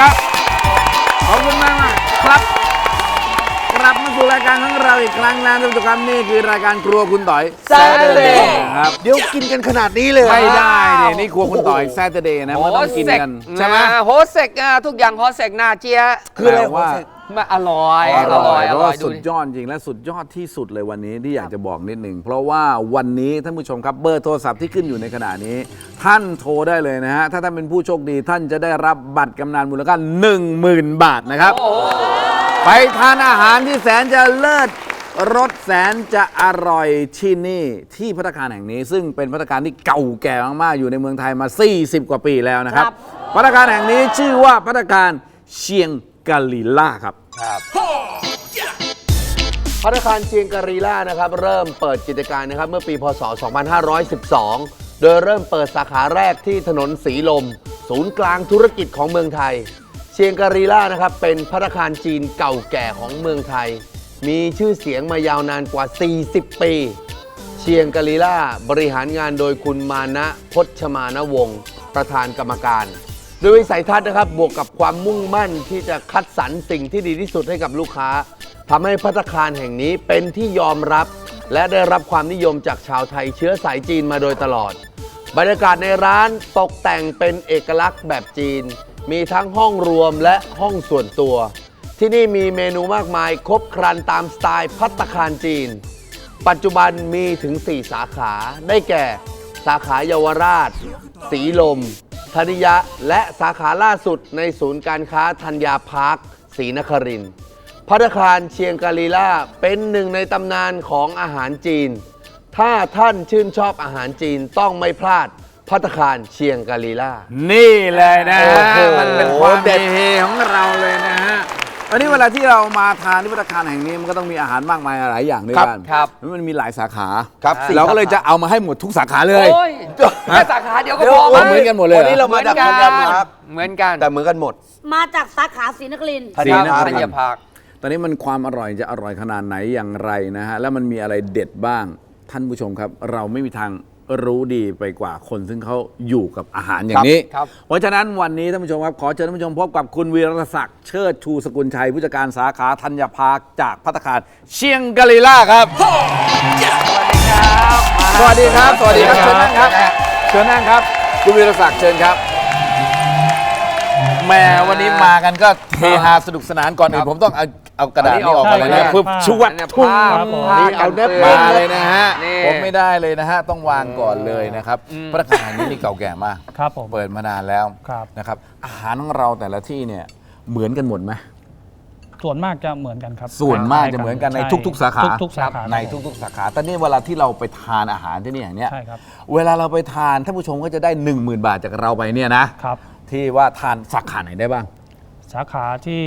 ครับ ขอบคุณมากมากๆครับกลับมาสู่รายการของเราอีกครั้งนะท่านผู้ชมครับนี่คือรายการครัวคุณต่อย Saturday ครับเดี๋ยวกินกันขนาดนี้เลยเหรอไม่ได้เนี่ยนี่ครัวคุณต่อยแซตเดย์นะมันต้องกินกัน ใช่ไหมโฮเซกอะทุกอย่างโฮเซกหน้าเจี๊ยะคืออะไรแต่ว่า โฮเซก มาอร่อยอร่อยอเพราะร่อว่ายดูสุดดิยอดจริงและสุดยอดที่สุดเลยวันนี้ที่อยากจะบอกนิดหนึ่งเพราะว่าวันนี้ท่านผู้ชมครับเบอร์โทรศัพท์ที่ขึ้นอยู่ในขณะนี้ ท่านโทรได้เลยนะฮะถ้าท่านเป็นผู้โชคดีท่านจะได้รับบัตรกำนันมูลค่า10,000 บาทนะครับ ไปทานอาหารที่แสนจะเลิศรสแสนจะอร่อยที่นี่ที่พัตตาคารแห่งนี้ ซึ่งเป็นพัตตาคารที่เก่าแก่มากๆอยู่ในเมืองไทยมา 40 กว่าปีแล้วนะครับพัตตาคารแห่งนี้ชื่อว่าพัตตาคารเชียง กาลีล่าครับพัตตาคารเชียงการีล่านะครับ เริ่มเปิดกิจการนะครับ เมื่อปีพศ 2512 โดยเริ่มเปิดสาขาแรกที่ถนนสีลม ศูนย์กลางธุรกิจของเมืองไทย เชียงการีล่านะครับ เป็นพัตตาคารจีนเก่าแก่ของเมืองไทย มีชื่อเสียงมายาวนานกว่า 40 ปี เชียงกาลีล่าบริหารงานโดยคุณมานะพชมานวงศ์ประธานกรรมการ โดยวิสัยทัศน์นะครับบวกกับความมุ่งมั่นที่จะคัดสรรสิ่งที่ดีที่สุดให้กับลูกค้าทำให้พัตคารแห่งนี้เป็นที่ยอมรับ และได้รับความนิยมจากชาวไทยเชื้อสายจีนมาโดยตลอด บรรยากาศในร้านตกแต่งเป็นเอกลักษณ์แบบจีน มีทั้งห้องรวมและห้องส่วนตัว ที่นี่มีเมนูมากมายครบครันตามสไตล์พัตคารจีน ปัจจุบันมีถึง 4 สาขาได้แก่ สาขาเยาวราช สีลม ธนิยะ และสาขาล่าสุดในศูนย์การค้าธัญญาพาร์คศรีนครินทร์พัตตาคารเชียงกาลีล่าเป็นหนึ่งในตำนานของอาหารจีน ถ้าท่านชื่นชอบอาหารจีนต้องไม่พลาดพัตตาคารเชียงกาลีล่า นี่เลยนะฮะโอ้โหมันเป็นความเด็ดเฮของเราเลยนะฮะ อันนี้เวลาที่เรามาทานที่พัตตาคารแห่งนี้มันก็ต้องมีอาหารมากมายหลายอย่างด้วยกันครับมันมีหลายสาขาครับสี่เราก็เลยสาขาจะเอามาให้หมดทุกสาขาเลย โอ้ยแค่สาขาเดียวก็พอเอาเหมือนกันหมดเลยเหรอวันนี้เราเหมืมาอนจากกัพันทยาครับเหมือนกันแต่เหมือนกันหมด มาจากสาขาศรีนครินทร์ธัญญาพาร์คธัญญาพาร์คตอนนี้มันความอร่อยจะอร่อยขนาดไหนอย่างไรนะฮะแล้วมันมีอะไรเด็ดบ้างท่านผู้ชมครับ เราไม่มีทาง รู้ดีไปกว่าคนซึ่งเขาอยู่กับอาหารอย่างนี้ ครับ เพราะฉะนั้นวันนี้ท่านผู้ชมครับ ขอเชิญท่านผู้ชมพบกับคุณวีรศักดิ์เชิดชูสกุลชัย ผู้จัดการสาขาธัญพาร์คจากพัตตาคารเชียงกาลีล่าครับ สวัสดีครับ สวัสดีครับ เชิญนั่งครับ เชิญนั่งครับ คุณวีรศักดิ์เชิญครับแหม่วันนี้มากันก็เฮฮาสนุกสนานก่อนอื่นผมต้องเอา เอากระดาษนี้ออกมาเลยนะใช่ปึ๊บครับชวดทุ่งครับผม นี่เอาเน็บมาเลยนะฮะนี่ผมไม่ได้เลยนะฮะต้องวางก่อนเลยนะครับพระคารนี้นี่เก่าแก่มากครับผมเปิดมานานแล้วครับนะครับ อาหารของเราแต่ละที่เนี่ยเหมือนกันหมดไหมส่วนมากจะเหมือนกันครับส่วนมากจะเหมือนกันในช่ทุก ๆ สาขาทุกๆสาขาในทุก ๆ สาขาแต่นี่เวลาที่เราไปทานอาหารที่นี่อย่างเนี้ยใช่ครับเวลาเราไปทานท่านผู้ชมก็จะได้ 1 0,000 บาทจากเราไปเนี่ยนะครับที่ว่าทานสาขาไหนได้บ้าง สาขาที่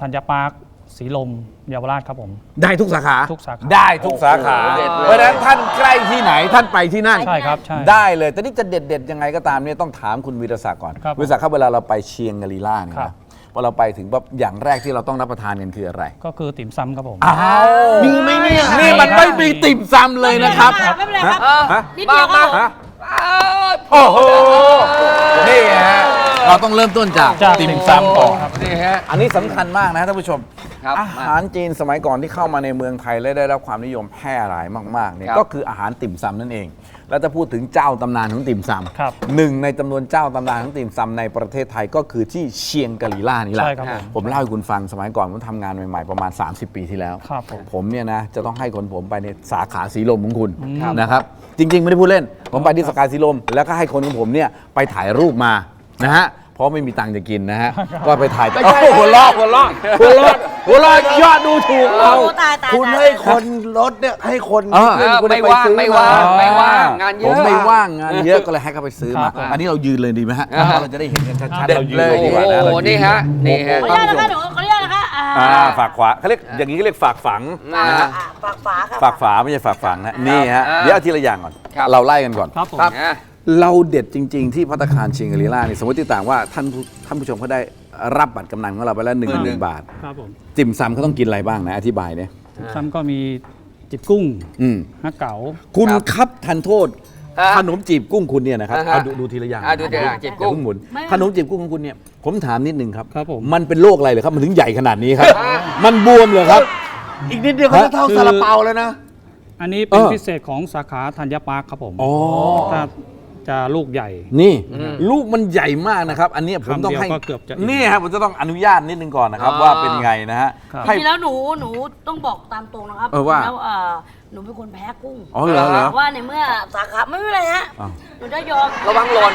ธัญปาร์ค สีลมเยาวราชครับผม ได้ทุกสาขา ทุกสาขา ได้ทุกสาขา โอ้โหเด็ดเลย เพราะฉะนั้นท่านใกล้ที่ไหนท่านไปที่นั่น ใช่ครับ ใช่ ได้เลย แต่นี่จะเด็ดๆยังไงก็ตามเนี่ยต้องถามคุณวีรศักดิ์ก่อนครับวีรศักดิ์ครับเวลาเราไปเชียงกาลีล่าเนี่ยครันะบ พอเราไปถึงปั๊บอย่างแรกที่เราต้องรับประทานกันคืออะไรก็คือติ่มซำครับผม อ้าวมีไหมเนี่ยนี่มันไม่มีติ่มซำเลยนะครับไม่เป็นไรครับ ฮะนิดเดียวครับผมฮะโอ้โหนี่ฮะเราต้องเริ่มต้นจากจากติ่มติ่มซำซำก่อนครับนี่ฮะ อันนี้สำคัญมากนะท่านผู้ชม ครับอาหารจีนสมัยก่อนที่เข้ามาในเมืองไทยและได้รับความนิยมแพร่หลายมากๆเนี่ยครับ ก็คืออาหารติ่มซำนั่นเอง แล้วจะพูดถึงเจ้าตำนานของติ่มซครับำหนึ่งในจำนวนเจ้าตำนานของติ่มซำในประเทศไทยก็คือที่เชียงกาลีล่านี่แหละ ใช่ครับผม ผมเล่าให้คุณฟังสมัยก่อนผมทำงานใหม่ ๆ ประมาณ 30 ปีที่แล้ว ครับผม ผมเนี่ยนะจะต้องให้คนผมไปในสาขาสีลมของคุณครับนะครับจริง ๆ ไม่ได้พูดเล่น ผมไปที่สาขาสีลม แล้วก็ให้คนของผมเนี่ยไปถ่ายรูปมานะฮะเพราะไม่มีตังค์จะกินนะฮะก็ไปถ่ายโอ้โหหัวเราะหัวเราะหัวเราะ หัวเราะยอดดูถูกเรา โอ้ตายตายคุณตาย ให้คนรถเนี่ยให้คนเออ เพื่อนคุณไม่ไปว่างซื้อไม่ว่าง ไม่ว่างงานเยอะ ผมไม่ว่างงานเยอะก็เลยให้เขาไปซื้อมาครับอันนี้เรายืนเลยดีไหมฮะอ่าเพราะเราจะได้เห็นกันชัดๆเด็ดเรายืนเลยดีกว่านะโอ้เราโหยืนี่ฮะนี่ฮะ ขออนุญาตนะคะหนูขออนุญาตนะคะอ่าอ่าฝากขวาเขาเรียกอย่างนี้เขาเรียกฝากฝังอ่านะฮะ อ่าฝากฝาค่ะฝากฝาไม่ใช่ฝากฝังนะนี่ฮะอ่าเดี๋ยวเอาทีละอย่างก่อน ครับ เราไล่กันก่อน ครับผม อะ เราเด็ดจริง ๆ ที่พัตตาคารเชียงกาลีล่านี่สมมติต่างว่าท่านผู้ท่านผู้ชมเขาได้ รับบัตรกำนันของเราไปแล้วหนึ่งหมื่นบาท ครับผมจิมซำเขาต้องกินอะไรบ้างนะ อธิบายเนี่ยติ่มซำก็มีจิบกุ้งอืมฮักเก๋า คุณครับครับทันโทษ อะขนมจีบกุ้งคุณเนี่ยนะครับอ่าฮะเอาดูดูทีละอย่างอะดูทีละอย่างจีบกุ้ง อย่าเพิ่หมุนขนมจีบกุ้งของคุณเนี่ยผมถามนิดนึงครับ ครับผม มันเป็นโรคอะไรเหรอครับ มันถึงใหญ่ขนาดนี้ครับ มันบวมเหรอครับ อีกนิดเดียวเขาจะเท่าคือซาลาเปาแล้วนะ อันนี้เป็นเออ พิเศษของสาขาธัญปาร์คครับผมอ๋อ ถ้า จะลูกใหญ่ นี่ลูกมันใหญ่มากนะครับ อันเนี้ยผมต้องคำเดียวให้ก็เกือบจะอิ่ม นี่ครับผมจะต้องอนุญาตนิดนึงก่อนนะครับ อ่า ว่าเป็นไงนะฮะครับให้จริงๆแล้วหนูหนูต้องบอกตามตรงนะครับเออว่าแล้วเอ่อหนูเป็นคนแพ้กุ้งอ๋อเหรอเหรอ ว่าในเมื่อสาขาไม่เป็นไรฮะอ้าว หนูจะยอมระวังหล่น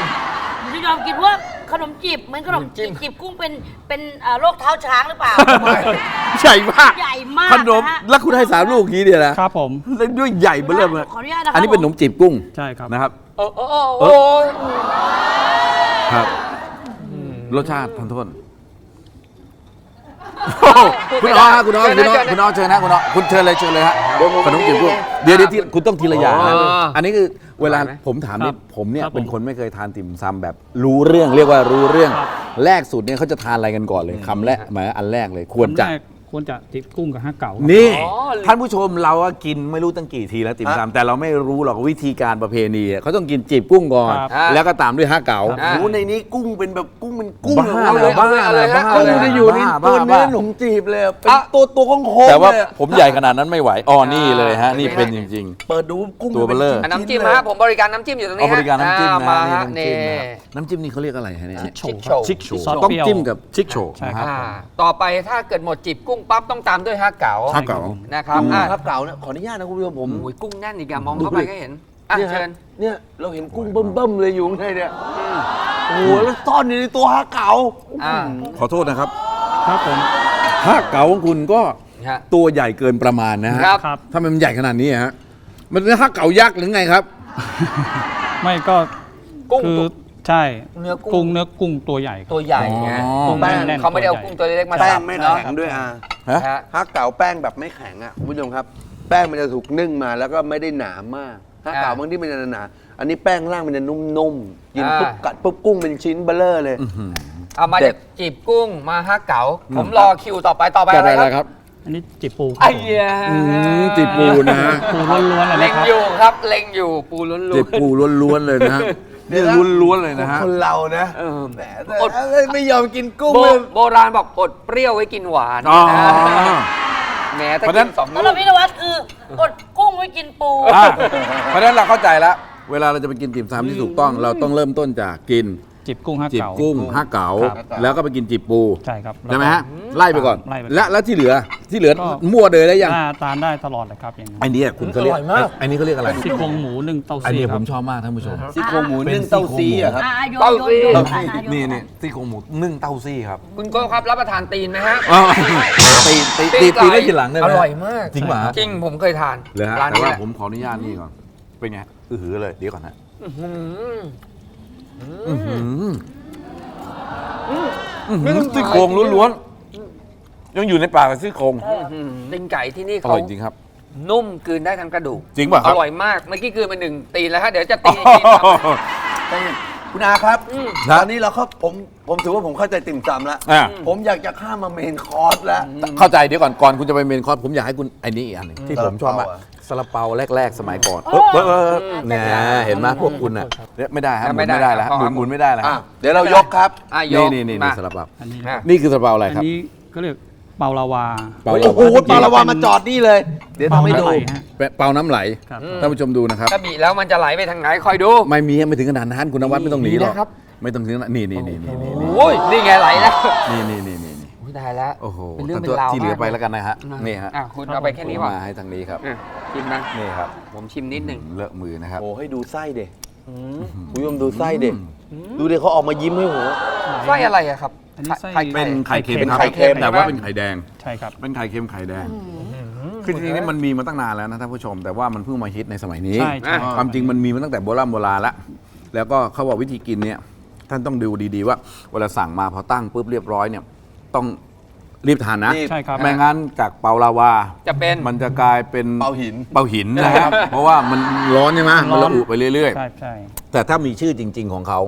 หนูจะยอมกินว่าขนมจีบเหมือนขนมจีบจีบกุ้งเป็นเป็นเอ่อโรคเท้าช้างหรือเปล่าใหญ่มากใหญ่มากขนมนะฮะแล้วคุณให้สามลูกอย่างนี้เนี่ยนะครับผม แล้วด้วยใหญ่เบ้อเริ่มเลยขออนุญาตนะครับอันนี้เป็นขนมจีบกุ้งใช่ครับ นะครับ โอ้โอ้โอ้โอ้ครับ รสชาติทันโทษคุณอ้อฮะคุณอ้อคุณอ้อคุณอ้อเชิญนะคุณอ้อคุณเชิญเลยเชิญเลยฮะขนมจีบกุ้งเดี๋ยวเดี๋ยวที่คุณต้องทีละอย่างนะอันนี้คือเวลาผมถามนี่ครับผมเนี่ยครับผมเป็นคนไม่เคยทานติ่มซำแบบรู้เรื่องเรียกว่ารู้เรื่อง ครับ แรกสุดเนี่ยเขาจะทานอะไรกันก่อนเลยคำแรกหมายอันแรกเลยควรจะแก ควรจะติดกุ้งกับห้าเก๋าครับ นี่ อ๋อ ท่านผู้ชมเราอะกินไม่รู้ตั้งกี่ทีแล้วติ่มซำแต่เราไม่รู้หรอกวิธีการประเพณีอะเขาต้องกินจีบกุ้งก่อน ครับ แล้วก็ตามด้วยห้าเก๋าอะโอ้โหในนี้กุ้งเป็นแบบกุ้งเป็นกุ้งบ้าเอาเลเลยยบ้าเอาเลเลยยบ้าเอาเลเลยยกุ้งจะอยู่ในบ้าตัวเนื้อบ้าขนมจีบเลยเป็นตัวตัวโค้งๆแต่ว่าเลยอะผมใหญ่ขนาดนั้นไม่ไหวอ๋อนี่เลยฮะ นี่เป็นจริง เปิดดูกุ้งตัวเบลอป็อันน้ำจิ้มเลยฮะผมบริการน้ำจิ้มอยู่ตรงๆเอานี้บริการน้ำจิ้มอ่นะมานี่ฮะน้ำนี่จิ้มนะครับน้ำจิ้มนี่เขาเรียกอะไรฮะเนี่ยชิคโชชิกโชซอสต้องเปรี้ยวจิ้มกับชิกโชใช่นะคครัรับบอ่าต่อไปถ้าเกิดหมดจีบกุ้งปั๊บต้องตามด้วยห้าเก๋าห้าเก๋า นะครับกุ้งอะครับเก่าเนี่ยขออนุญาตนะคุณผู้ชมผม โอ้ยกุ้งแน่นอีกอะมองเข้าไปก็เห็นอะเนี่ยเชิฮะญเนี่ยเราเห็นกุ้งเบิ่มๆเลยอยู่ข้างในเนี่ยโอ้โหแล้วซ่อนอยู่ในตัวฮาเก๋าอ่าขอโทษนะครับครับผมห้าเก๋าของคุณก็ฮะ ตัวใหญ่เกินประมาณนะฮะครับ ครับ ถ้ามันใหญ่ขนาดนี้ฮะ มันเป็นห้าเก๋ายักษ์หรือไงครับ ไม่ก็ กุ้งคือตัว ใช่เนื้อกุ้งกุ้งเนื้อกุ้งตัวใหญ่ครับ ตัวใหญ่ไงอ๋อ กุ้งแป้งแน่นๆเขาไม่ได้เอาตัวใหญ่ กุ้งตัวเล็กๆมาแป้สังบไม่เนาะแข็งด้วยอะฮะ ฮะฮาเก๋าแป้งแบบไม่แข็งอะคุณผู้ชมครับ แป้งมันจะถูกนึ่งมาแล้วก็ไม่ได้หนามากฮาเก๋าอ่าบางที่มันจะหนาๆอันนี้แป้งล่างมันจะนุ่มๆกินอ่าปุ๊บกัดปุ๊บกุ้งเป็นชิ้นเบลเลอร์เลย เอามาเด็เด็ดกจีบกุ้งมาห้าเก๋าผมรอคิวต่อไปต่อไปจะอะไรไปอะไรคครับรับอันนี้จิบปูครัไอ้บผมเหี้ยอืมจีบปูนะปูล้วนๆเลยเล็นะงครับ อยู่ครับเล็งอยู่ปูล้วนจีบปูล้วนๆเลยนะฮะ นี่ล้วนๆเลยนะฮะ คนเรานะๆเออ แหมแต่ไม่ยอมกินกุ้งโบเลยโบราณบอกอดเปรี้ยวไว้กินหวานอ๋อ นะแหมถ้าเพราะฉะกินั้นน สองสำหลูรับกพี่นวัดคือกดกุ้งไว้กินปู อะเพราะฉะนั้นเราเข้าใจแล้ว เวลาเราจะไปกินติ่มซำที่ถูกต้อง เราต้องเริ่มต้นจากกิน จิบกุ้งห้าจีบเก๋า กุ้งห้าเก๋าครับ แล้วก็ไปกินจีบปูใช่ครับใช่ไหมฮะไล่ไปก่อน ไล่ไปและแล้วที่เหลือที่เหลือก็ มั่วเลยได้ยังหน้าตาลได้ตลอดเลยครับอย่างนี้ไอ้เนี่ยคุณเขาเรียกไอ้นี่เขาเรียกอะไรซี่โครงหมูหนึ่งเต้าไอ้ซี่นี่คผรับ มชอบมากท่านผู้ชม ซี่โครงหมูนึ่งเต้าซีอะครับ อะโยนเต้าโยนซี่โยนเต้าอะซี่อะโยนี่นี่ซี่โครงหมูนึ่งเต้าซี่ครับคุณโก้ครับรับประทานตีนไหมฮะอ้าวตีตีตีตีได้ทีหลังได้ไหมอร่อยมาก จริงป่ะฮะจริงผมเคยทาน เลยฮะร้านแต่นี้ว่าแหละผมขออนุญาตนี่ก่อนเป็นไงอือหือเลยเดี๋ยวก่อนนะอื้อหื ออื้อหืออื้อหือซี่โครงล้วนๆ ยังอยู่ในปากกับซี่โครงอื้อหือตีนไก่ที่นี่อเขาร่อยจริงครับ นุ่มกลืนได้ทั้งกระดูกจริงป่ะคอรับร่อยมากเมื่อกี้กลืนไปหนึ่งตีนแล้วฮะเดี๋ยวจะตีอีกทีครับ คุณอาครับอืมตอนนี้เราครับผมผมถือว่าผมเข้าใจติ่มซำแล้ว อะผมอยากจะข้ามมาเมนคอร์สแล้ว เข้าใจเดี๋ยวก่อนก่อนคุณจะไปเมนคอร์สผมอยากให้คุณไอ้นี่อีกอันหนึงที่ผมชอบมากซาลาเปาอะซาลาเปาแรก ๆ สมัยก่อนเออเออเออเนี่ยเห็นไหมพวกคุณน่ะเนี่ยไม่ได้ฮะหมุนไม่ได้แล้วฮะหมุนหมุนไม่ได้แล้วอะฮะเดี๋ยวเรายกครับ อะยนี่กนี่นี่มา ซาลาเปาอันนี้อะนี่คือซาลาเปาอะไรอันครับ นี้ก็เรียก เปาลาวา เปาโอ้โหปลาละวามาจอดนี่เลย เดี๋ยวทำให้ดู เปาน้ำไหลฮะ เปาน้ำไหลครับ ท่านผู้ชมดูนะครับ ถ้าบีบแล้วมันจะไหลไปทางไหนคอยดู ไม่มีไม่ถึงขนาดนั้นคุณนวัดไม่ต้องหนีหรอกมีนะครับ ไม่ต้องถึงขนาดนี่นี่นี่นี่นี่โอ้ยนี่ไงไหลแล้วนี่นี่นี่นี่นี่โอ้ยได้แล้วโอ้โหเป็นเรื่องท่านเป็นราวที่เหลือไปมากแล้วกันนะฮะนี่ฮะอะคุณเอาไปแค่นี้ผมก่อนมาให้ทางนี้ครับ อะชิมนะนี่ครับผมชิมนิดหนึ่งเลอะมือนะครับ โอ้ให้ดูไส้เด็คุณผู้ชมดูไส้เด็ดูเด็เขาออกมายิ้มให้หัวไส้อะไรอะครับ อันนี้ไส้ไข่เป็นไข่เค็มเป็นครับไข่เค็มแต่ว่าใช่ไหมเป็นไข่แดง ใช่ครับ เป็นไข่เค็มไข่แดง คือจริงๆนี่มันมีมาตั้งนานแล้วนะท่านผู้ชม แต่ว่ามันเพิ่งมาฮิตในสมัยนี้ ใช่ใช่ ความจริงมันมีมาตั้งแต่โบราณโบราณแล้วแล้วก็เขาบอกวิธีกินเนี่ยท่านต้องดูดีๆว่าเวลาสั่งมาพอตั้งปุ๊บเรียบร้อยเนี่ยต้อง รีบทานนะรีบใช่ครับ ไม่งั้นจากเปาลาวา จะเป็น มันจะกลายเป็นเปาหิน เปาหินนะครับ เพราะว่ามันร้อนใช่ไหมมันระอุไปเรื่อย ใช่ใช่ๆ แต่ถ้ามีชื่อจริง ๆ ของเขา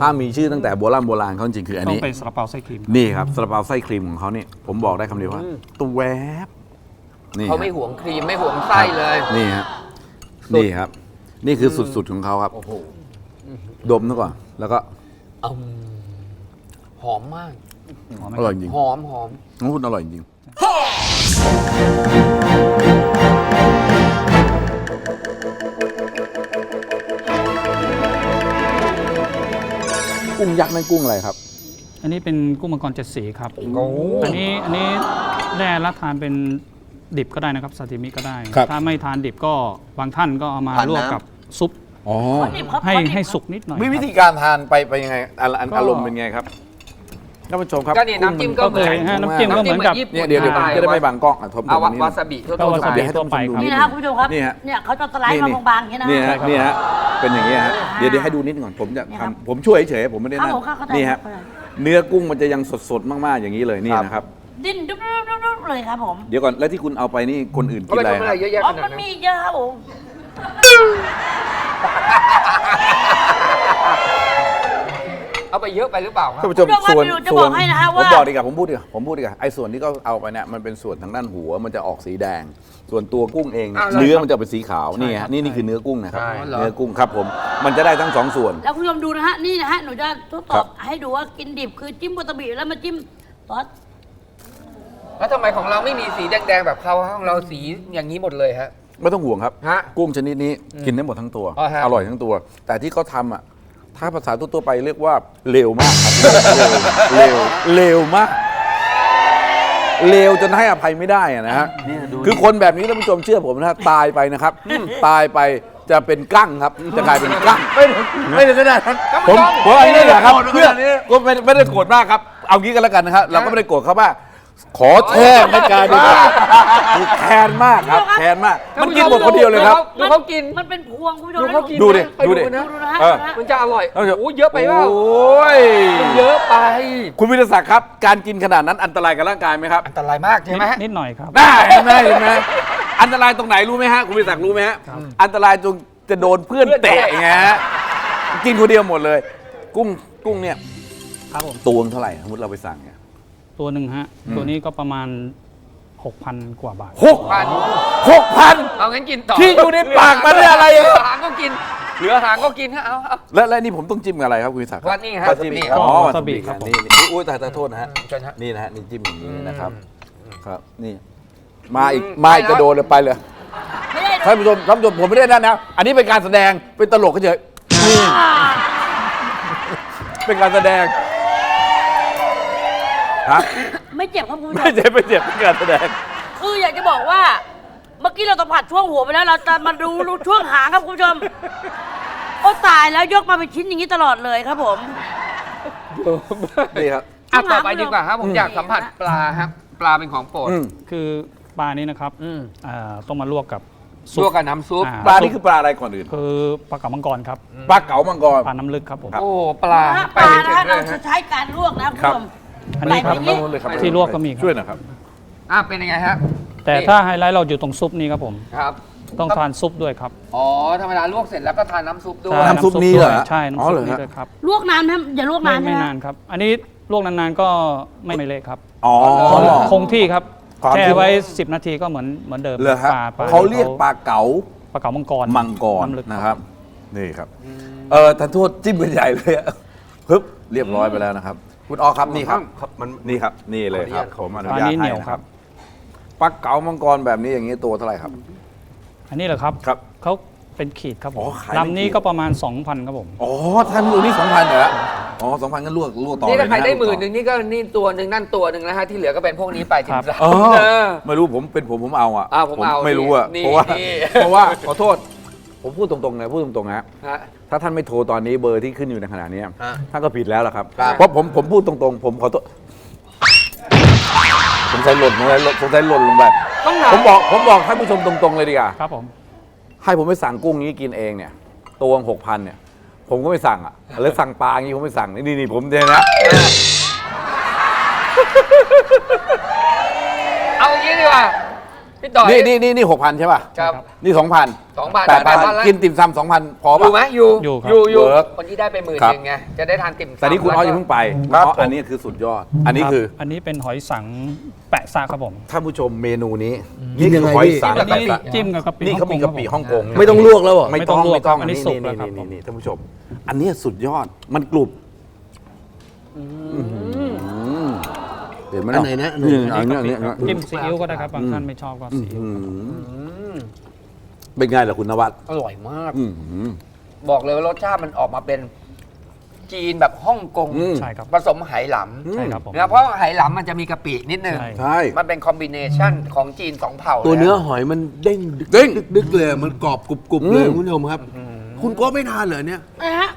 ถ้ามีชื่อตั้งแต่โบราณโบราณเขาจริงๆคืออันต้องนี้ เป็นซาลาเปาไส้ครีม นี่ครับซาลาเปาไส้ครีมของเขาเนี่ยผมบอกได้คำเดียวว่าตัวแวบนี่เขาไม่ฮะหวงครีมไม่หวงไส้เลย นี่ฮะสุดนี่ครับ นี่คือสุดๆของเขาครับดมซะก่อนแล้วก็ อืมหอมมาก อร่อยจริงหอมหอมน้องคุณอร่อยจริงกุ้งยักษ์นั่นกุ้งอะไรครับ อันนี้เป็นกุ้งมังกรเจ็ดสีครับ โอ้ อันนี้อันนี้แร่รับทานเป็นดิบก็ได้นะครับซาซิมิก็ได้ ครับ ถ้าไม่ทานดิบก็บางท่านก็เอามาทานลวกน้ำ กับซุปอ๋อขอดิบครับให้ขอดิบให้ครับสุกนิดหน่อยมีวิธีครับการทานไปไปยังไงอาอาก็อารมณ์เป็นไงครับ ท่านผู้ชมครับก็นี่น้ำจิ้มก็ก็เหเคมือนยฮะน้ำจิ้มก็เหมือนกับ ญี่ปุ่เนี่ยเดี๋ยวเดี๋ยวผมจะได้ไม่บังกล้องอะทบทเอาวนตรงนี้วาซาบิทั่วก็ๆวาซาไปบิให้ทั่ท่าวนไปผู้ชมดูครับ นี่นะครับคุณผู้ชมครับนี่ฮะเนี่ยเขาจะสไลด์มาบางๆอย่างนี้นะ นี่ฮะนี่ฮะเป็นอย่างนี้ฮะเดี๋ยวเดี๋ยวให้ดูนิดก่อนผมจะนี่ครับทำผมช่วยเฉยๆผมไม่ได้ครับนั่นผมครับเข้าใจนี่ฮะเข้าใจ เนื้อกุ้งมันจะยังสดๆมากๆอย่างนี้เลยนี่นะครับ ดิ้นดุ๊บๆๆๆเลยครับผมเดี๋ยวก่อนแล้วที่คุณเอาไปนี่คนอื่นก็กินไปอะไรทำอะไรครับเยอะแยะอ๋อขนามัดนนั้นมีอีกเยอะครับผม เอาไปเยอะไปหรือเปล่าครับ ท่านผู้ชมคุณผู้ชมครับส่วนเดี๋ยวจะส่บวอนกให้นะฮะผมว่าบอกดีกว่าผมพูดดีกว่าผมพูดดีกว่าไอ้ส่วนที่เขาเอาไปเนี่ยมันเป็นส่วนทางด้านหัวมันจะออกสีแดง ส่วนตัวกุ้งเองเนี่ยอ้าวเหรอเนื้อมันจะเป็นสีขาวนี่ฮะนี่นี่คือเนื้อกุ้งนะครับใช่เหรอเนื้อกุ้งครับผมมันจะได้ทั้งสองส่วน แล้วคุณผู้ชมดูนะฮะ นี่นะฮะ หนูจะทดสครัอบ บให้ดูว่ากินดิบคือจิ้มวาซาบิแล้วมาจิ้มซอสแล้วทำไมของเราไม่มีสีแดงๆแบบเขาของเราสีอย่างนี้หมดเลยฮะ ไม่ต้องห่วงครับ ฮะกุ้งชนิดนี้กินได้หมดทั้งตัว อ๋อฮะ อร่อยทั้งตัว แต่ที่เขาทำอะ ถ้าภาษาทั่วๆไปเรียกว่าเร็วมากครับเร็วเร็วมากเร็วจนให้อภัยไม่ได้อะนะฮะ คือคนแบบนี้ท่านผู้ชมเชื่อผมนะตายไปนะครับ ตายไปจะเป็นกั้งครับ จะกลายเป็นกั้ง ไม่ไม่ถึงขนาดนั้นผมผมอันนี้แหละครับเพื่อก็ไม่ไม่ได้โกรธมากครับ เอางี้กันแล้วกันนะครับเราก็ไม่ได้โกรธเขามาก ขอแทนในการดีกว่าคือแค้นมากครับแค้นมาก มันกินหมดคนเดียวเลยครับ ดูเขากิน มันเป็นพวงคุณผู้ชมดูเขากินดูดิไปดูดินะดูนะฮะเออดูนะฮะมันจะอร่อยเอาเถอะโอ้เยอะไปเปล่าโอ้ยเยอะไป คุณวิทยาศักดิ์ครับ การกินขนาดนั้นอันตรายกับร่างกายไหมครับ อันตรายมากใช่ไหมฮะนิดหน่อยครับได้เห็นไหมเห็นไหมอันตรายตรงไหนรู้ไหมฮะคุณวิทยาศักดิ์รู้ไหมฮะอันตรายตรงจะโดนเพื่อนเพื่อนเตะเตะไงฮะกินคนเดียวหมดเลย กุ้งกุ้งเนี่ยครับผมตัวเท่าไหร่สมมติเราไปสั่งเนี่ย ตัวหนึ่งฮะอืมตัวนี้ก็ประมาณ 6,000 กว่าบาท หกพันหกพัน เอางั้นกินต่อที่อยู่ในปากมันเนี่ยอะไรเหลือะอหางก็กิน เหลือหางก็กินฮะเอาเอา และและนี่ผมต้องจิ้มกับอะไรครับคุณวิทยาศักดิ์ว่านี่ฮะวาซาบินี่อ๋อวาวาซาซาบิบิครับผม นี่นี่อุ้ยแต่แต่โทษนะฮะเชิญฮะนี่นะฮะนี่จิ้มอย่างนี้นะครับอืมครับนี่ มาอีกอืมมาอีกไปแล้วจะโดนเลยไปเลยไม่ได้ท่านผู้ชมท่านผู้ชมผมไม่ได้นั่นนะอันนี้เป็นการแสดงเป็นตลกเฉยๆนี่เป็นการแสดง ฮะไม่เจ็บครับคุณผู้ชไม่มเจ็บไม่เจ็บเป็นการแสดง คืออยากจะบอกว่า เมื่อกี้เราสัมผัสช่วงหัวไปแล้วเราจะมาดูช่วงหางครับคุณผู้ชมโอ้ตายแล้วยกมาเป็นชิ้นอย่างนี้ตลอดเลยครับผม นี่ครับ อะต่อไปดีกว่าครับ ผมอืมอยากสัมผัสปลาครับ ปลาเป็นของโปรด อืมคือปลานี้นะครับอืม อ่าต้องมาลวกกับลวกกับน้ำซุป อ่ปลานี่คือปลาอะไรก่อนอื่นคือปลาเก๋ามังกรครับปลาเก๋ามังกร ปลาน้ำลึกครับผม โอ้ ปลานะฮะไปปลาถึนะงฮะเลเรายจะฮะใช้การลวกนะคุณครับผู้ชม อันนี้ครับใส่ไปเลยครับที่ลวกก็มีครับ ช่วยหนะครับ อะเป็นยังไงฮะแต่นี่ถ้าไฮไลท์เราอยู่ตรงซุปนี้ครับผม ครับต้องทานซุปด้วยครับ อ๋อธรรมดาลวกเสร็จแล้วก็ทานน้ำซุปด้วย ใช่น้ำซุปนี้เหรอด้วยใช่อ๋อน้ำซุเหรปอนี้ฮะด้วยครับลวกนานไหมอย่าลวกไม่นานไม่ใช่ไหมนานครับ อันนี้ลวกนานๆก็ไม่ไม่เละครับ อ๋อ คงที่ครับความแช่ที่ไว้ 10 นาทีก็เหมือนเหมือนเดิมเหรอฮะปลาปลาเขาเรียกปลาเก๋าปลาเก๋ามังกรมังกรน้ำลึกนะครับ นี่ครับ เออท่านโทษจิ้มเป็นใหญ่เลยอะฮึบเรียบร้อยไปแล้วนะครับ คุณออครับนี่ครับมันนี่ครับนี่เลยครับผมอนุปลาญาตนี้เหให้นียวนะคครัรับบปลาเก๋ามังกรแบบนี้อย่างนี้ตัวเท่าไหร่ครับ อันนี้เหรอครับครับเขาเป็นขีดครับผอ๋มอขายเป็นลำนี้ขีดก็ประมาณ 2,000ครับผม อ๋อท่านดูนี่สองพันเหรออ๋อสองพันก็ลวกลวกต่อนี่ถ้าใครเลยะได้หมื่นลวกหต่อนึ่งนี่ก็นี่ตัวหนึ่งนั่นตัวหนึ่งนะฮะที่เหลือก็เป็นพวกนี้ไปจิมครับซับอ๋อเออไม่รู้ผมเป็นผมผมเอาอะอ่าผมเอาไม่รู้อะนี่เพราะว่านี่ เพราะว่าขอโทษ ผมพูดตรงๆนะพูดตรงๆนะฮะ ถ้าท่านไม่โทรตอนนี้เบอร์ที่ขึ้นอยู่ในขณะนี้ฮะท่านก็ผิดแล้วล่ะครับ ครับ เพราะผมผมพูดตรงๆ ผมขอโทษผมใส่หล่นผมใส่หล่นผมใส่หล่นลงไปต้องถามผมบอกผมบอกท่านผู้ชมตรงๆเลยดีกว่า ครับผม ให้ผมไปสั่งกุ้งนี้กินเองเนี่ยตัวหกพันเนี่ย ผมก็ไม่สั่งอะแล้วสั่งปลาอย่างนี้ผมไม่สั่งนี่นี่นี่ผมเนี่ยนะ เอาอย่างนี้ดีกว่า พี่ต่อย นี่นี่นี่นี่หกพันใช่ป่ะครับนี่สองพัน2,000แปดพัน8,000แล้วกินติ่มซำสองพันพออยู่ป่ะไหมอยู่อยู่ครับ อยู่อยู่เวิร์กคนที่ได้ไปหมื่นครับ หนึงไงจะได้ทานติ่มซำแต่นี่คุณอ้อยอย่าเพิ่งไปครับเพราะอันนี้คือสุดยอด อันนี้รับคืออันนี้เป็นหอยสังแปะซากครับผมท่านผู้ชมเมนูนี้กินี่นยังคือไงหอยพี่สังอันนี้แปะจิ้มกับกะปินี่เขามีกะปิฮ่องกงไม่ต้องลวกแล้วเหรอ ไม่ต้องไม่ต้องลวกไม่ต้องอันนี้นี่สุกนี่แล้วครับนี่นี่ท่านผู้ชม อันนี้สุดยอดมันกรุบ เห็นไหมอันไหนนะอันไหน อันนี้อันนี้อันนี้จิ้มซีอิ๊วก็ได้ครับบางท่านไม่ชอบก็ซีอิ๊วอืมเป็นไงล่ะคุณนวัดอร่อยมาก อืม บอกเลยว่ารสชาติมันออกมาเป็นจีนแบบฮ่องกงอืม ใช่ครับผสมไหหลใช่ครับผมำนะเพราะไหหลำมันจะมีกะปินิดนึง ใช่ ใช่ มันเป็นคอมบิเนชันของจีนสองเผ่าตัวเนื้อลยะหอยมันเด้งเด้งดึกๆเลยมันกรอบกรุบๆเลยอืม คุณผู้ชมครับ คุณโก็ไม่ทานเหรอเนี่ย นะฮะ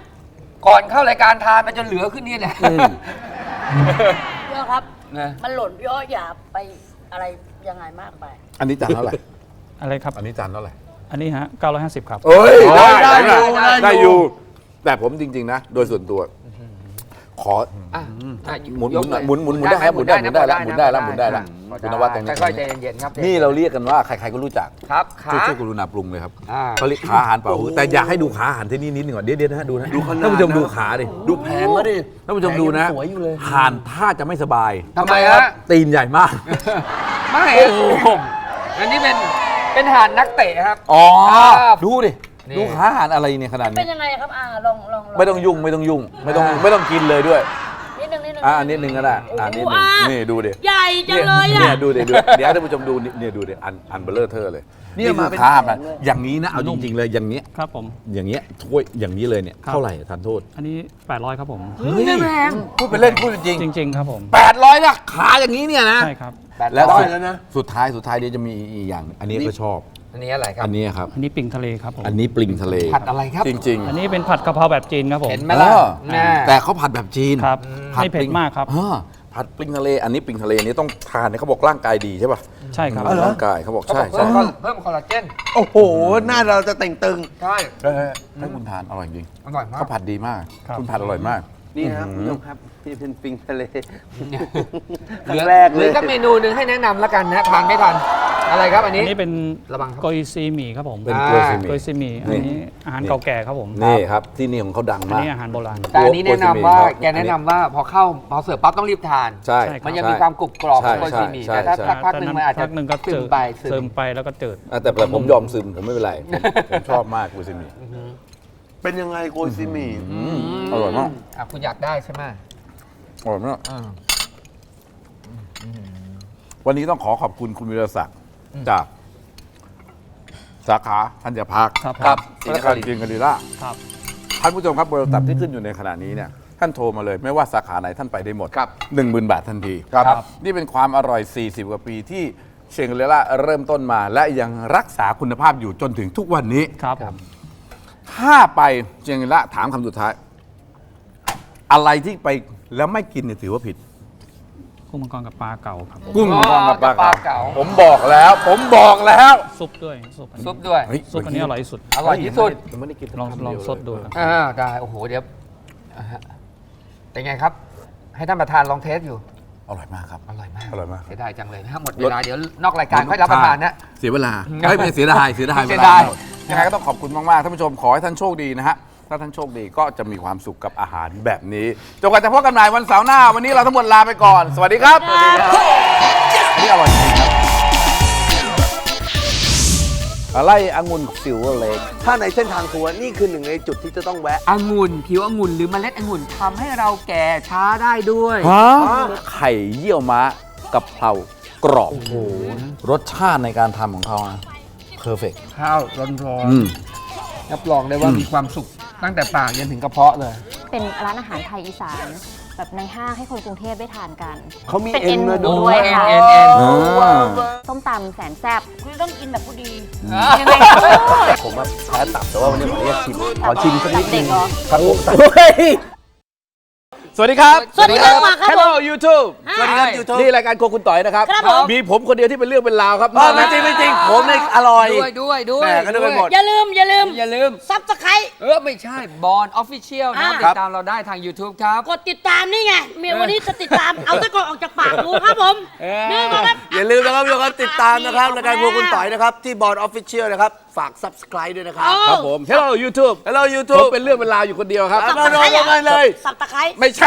ก่อนเข้ารายการทานมันจะเหลือขึ้นนี่แหละพี่อ้อครับ นะมันหล่นพี่อ้ออย่าไปอะไรยังไงมากไป อันนี้จานเท่าไหร่ อะไรครับ อันนี้จานเท่าไหร่อันนี้ฮะ950 ครับ เอ้ยได้ได้ได้ได้ได้ได้ออยู่ยู่ แต่ผมจริง ๆ นะ โดยส่วนตัว ขออะอะหมุนยกเลยหมุนหมุนหมุนได้ครับหมุนได้หมุนได้แล้วหมุนได้แล้วหมุนได้แล้วพอคุณนวัดตรงนี้ค่อยๆใจเย็นๆครับนี่เราเรียกกันว่าใครๆก็รู้จักครับขาช่วยช่วยกรุณาปรุงเลยครับอ่า เขาเรียกขาอาหารเปล่าหูแต่อยากให้ดูขาอาหารที่นี่นิดหนึ่งก่อนเดี๋ยวเดี๋ยวนะฮะดูนะดูขนาดท่านผู้ชมนะดูขาดิดูแพงแล้วดิ ท่านผู้ชมดูนะแผลยังสวยอยู่เลย ห่านท่าจะไม่สบายทำไมฮะ ตีนใหญ่มากไม่ฮะอันนี้เป็นเป็นหานนักเตะครับ อ๋อครับดูดิ นี่ดูขาอาหารอะไรเนี่ยขนาดเป็นี้นยังไงครับอ่าลองลองลไม่ต้องยุ่งไม่ต้องยุ่ง ไม่ต้องไม่ต้องกินเลยด้วย นิดนึงนิดนึงอ่านิดนึงก็ได้อ่านิดนึงโอ้โหนี่ดูดิ ใหญ่จังเลยเนี่อะยดูดิดูเดี๋ยวให้ท่านผู้ชมดูนี่เนี่ยดูดิอันอันเบลเลอร์เทอร์เลยเนี่ยนี่มาคือเป็นขาอาหารแผงเลยอย่างนี้นะเอาจริงๆเลยอย่างเนี้ยครับผม อย่างเงี้ยถ้วยอย่างนี้เลยเนี่ยครับ เท่าไหร่ทานโทษอันนี้ 800 ครับผมไม่แพงพูดเป็นเล่นพูดเป็นจริงจริง ๆ ครับผม แปดร้อยนะขาอย่างนี้เนี่ยนะใช่ครับแล้วร้อยสุดแล้วนะ สุดท้ายสุดท้ายเดี๋ยวจะมีอีกอย่าง อันนี้ก็ชอบ อันนี้อะไรครับ อันนี้ครับ อันนี้ปิงทะเลครับผมอันนี้ปลิงทะเลผัดอะไรครับจริง อันนี้เป็นผัดกะเพราแบบจีนครับผม เห็นๆไหมล่ะเออ แน่แต่เขาผัดแบบจีนครับผัดไม่เผ็ปลิดงมากครับอ่าผัดปลิงทะเล อันนี้ปลิงทะเลนี่ต้องทานเนี่ยเขาบอกร่างกายดีใช่ป่ะใช่ครับ ร่างกายเขาบอกเขาบใช่อกใช่เพิ่มคอลเพิ่มคอลลาเจนโอ้โห หน้าเราจะแต่งตึง ใช่เออให้คุณทานอร่อยจริงอร่อยมาก เขาผัดดีมาก ครับ คุณผัดอร่อยมาก นี่นะครับคุณผู้ชมครับ ที่เป็นปิงทะเลเหลือแรกหเลรือยสักเมนูหนึ่งให้แนะนำแล้วกันนะทานไม่ทัน อะไรครับอันนี้อันนี้เป็นระวังครับ โกยซีหมี่ครับผมเป็นอ่า กล้วยซีหโกมี่ยซีหมี่อันนี่นี้อาหารเก่าแก่ครับผมนี่ครับที่นี่ของเขาดังอันมาก นี้อาหารโบราณ แต่อันนี้แนะนำว่าโกยซีหมี่แกแนะนำว่าพอเข้าพอเสิร์ฟปั๊บต้องรีบทาน ใช่ใช่ครับมันยังมีความกรุบกรอบของโกยซีหมี่ใช่แต่ถ้าใช่ สักพักหนึ่งมันอาจจะพักหนึ่งก็ซึจืมดไปซึซึมมไปแล้วก็จืดอะแต่แต่ผมยอมซึมผมไม่เป็นไรผมผมชอบมากกูซิมิเป็นยังไงโกยซีหมี่อร่อยมาก อะคุณอยากได้ใช่ไหม อร่อยมากอ่าวันนี้ต้องขอขอบคุณคุณวิรศักดิ์จาก สาขาธัญพักครับครับ ธนาคารจีนกาลีล่าครับ ท่านผู้ชมครับเบอร์ตับที่ขึ้นอยู่ในขณะนี้เนี่ยท่านโทรมาเลย ไม่ว่าสาขาไหนท่านไปได้หมดครับหนึ่งหมื่นบาททันทีครับ นี่เป็นความอร่อย 40 กว่าปีที่เชียงเลล่าเริ่มต้นมา และยังรักษาคุณภาพอยู่จนถึงทุกวันนี้ ครับผม ถ้าไปเชียงละถามคำสุดท้าย อะไรที่ไป แล้วไม่กินเนี่ยถือว่าผิด กุ้งมังกรกับปลาเก่าครับผมกุ้งอ๋อมังกรกับปลาปลาเก๋า เก๋าผมบอกแล้วผมบอกแล้ว ซุปด้วยซุปอันนี้ซุปด้วย เฮ้ย ซุปอันนี้อร่อยที่สุด อร่อยที่สุดยังไม่ได้กินลองคำเดียวลองเยสดดูครับ อ่าได้โอ้โหเดี๋ยวอ่าฮะเป็นไงครับ ให้ท่านประธานลองเทสอยู่ อร่อยมากครับ อร่อยมากอร่อยมาก เสียดายจังเลยนะหมดเวลาเดี๋ยวนอกรายการค่อยรับประทานนะ เสียเวลาไม่เป็นเสียดายเสียดายเสีเวยลาดาย ยังไงก็ต้องขอบคุณมากๆท่านผู้ชมขอให้ท่านโชคดีนะฮะ ถ้าท่านโชคดีก็จะมีความสุขกับอาหารแบบนี้จนกว่าจะพบกันใหม่วันเสาร์หน้า วันนี้เราทั้งหมดลาไปก่อน สวัสดีครับอันนี้อร่อยจริงครับอะไรองุ่นสิวเล็กถ้าในเส้นทางทัวร์นี่คือหนึ่งในจุดที่จะต้องแวะองุ่นผิวองุ่นหรือเมล็ดองุ่นทำให้เราแก่ช้าได้ด้วยฮะไข่เยี่ยวม้ากับเพรากรอบรสชาติในการทำของเขานะเพอร์เฟกข้าวร้อนอืมๆรับรองได้ว่ามีความสุข ตั้งแต่ปากยันถึงกระเพาะเลย เป็นร้านอาหารไทยอีสานแบบในห้างให้คนกรุงเทพได้ทานกัน เขามีเป็นเอ็เอ็นนหมามูด้ด้ววยยค่ะ เอ็นเอ็น อ่าส้มตำแสนแซ่บคุณต้องกินแบบผู้ดียังไงผมว่าแพ้ตับแต่ว่าวันนี้ขออนุญาตชิมขอชิมสักนิดนึงเด็กเหรอ ครับผม สวัสดีครับ สวัสดีครับมาครับผม Hello YouTube สวัสดีครับ YouTube นี่รายการโครัวคุณต่อยนะครับ ครับผม มีผมคนเดียวที่เป็นเรื่องเป็นราวครับเออไม่จริงไม่จริงผมเนี่ยอร่อยด้วยด้วยด้วยแหม่ก็นึกไปหมด อย่าลืม อย่าลืมอย่าลืม ซับสไครเออไม่ใช่บอลออฟฟิเชียลนะครับอ่าติดตามเราได้ทาง YouTube ครับ กดติดตามนี่ไงเมียวันนี้จะติดตาม เอาตะกอนออกจากปากดูครับผมเออนี่มาครับอย่าลืมนะครับทุกคนติดตามนะครับรายการพวกคุณต่อยนะครับที่บอร์ดออฟฟิเชียลนะครับฝาก subscribe ด้วยนะครับเอาครับผม Hello YouTube Hello ผม YouTube เป็นเรื่องเป็นราวอยู่คนเดียวครับเอามาลงมาเลยสับตะไคร้ไม่ใช่